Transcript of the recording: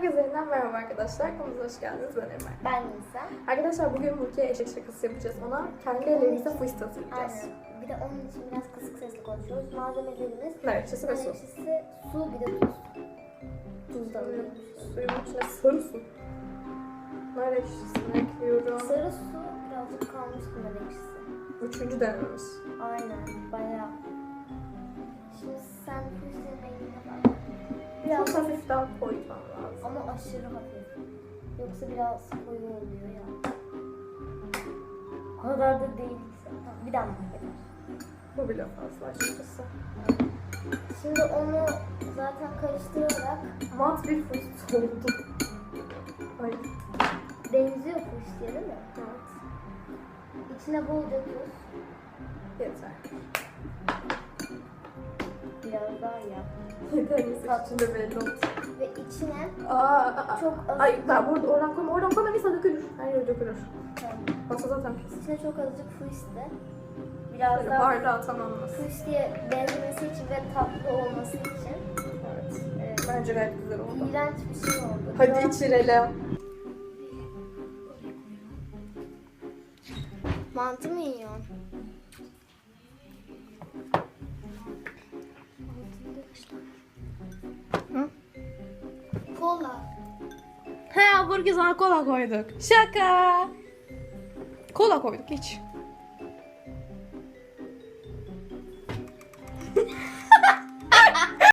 Herkese yeniden merhaba arkadaşlar. Kanalımıza hoş geldiniz. Ben Emel. Ben Nisa. Arkadaşlar bugün Burki'ye eşek şakası yapacağız. Ona kendi ellerimizle fıst hazırlayacağız. Aynen. Bir de onun için biraz kısık sesli konuşuyoruz. Malzemelerimiz ekşisi ve su. ekşisi, su bir de tuz. Tuz da alıyormuş. Suyun içine sarı su. Nar ekşisini ekliyorum. Sarı su birazcık kalmıştı nar ekşisi. Üçüncü denememiz. Aynen bayağı. Şimdi sen füzenin rengine bak. Biraz hafif daha ama aşırı hafif. Yoksa biraz koyu oluyor ya. O kadar da değil. Tamam, bir damla yeter. Bu bile fazla açıkçası. Şimdi onu zaten karıştırarak Mat bir fıst oldu. Ay. benziyor fıştıya değil mi? Evet. İçine bolca tuz. Yeter. Biraz daha yap. Yeter neyse içinde belli oldu. Ve içine Aa, aa, aa. çok az Ay ben burada oradan koyma oradan koyma Nisa dökülür. Her yer dökülür. Tamam. Masa zaten pis. İçine çok azıcık fıstı. Biraz Böyle daha bardağı tamamlasın. fıstıya benzemesi için ve tatlı olması için Evet. e, Bence gayet güzel oldu. iğrenç bir şey oldu. Hadi Biraz- içirelim. Mantı mı yiyorsun? kola. He hamburgerin kola koyduk. Şaka. Kola koyduk hiç.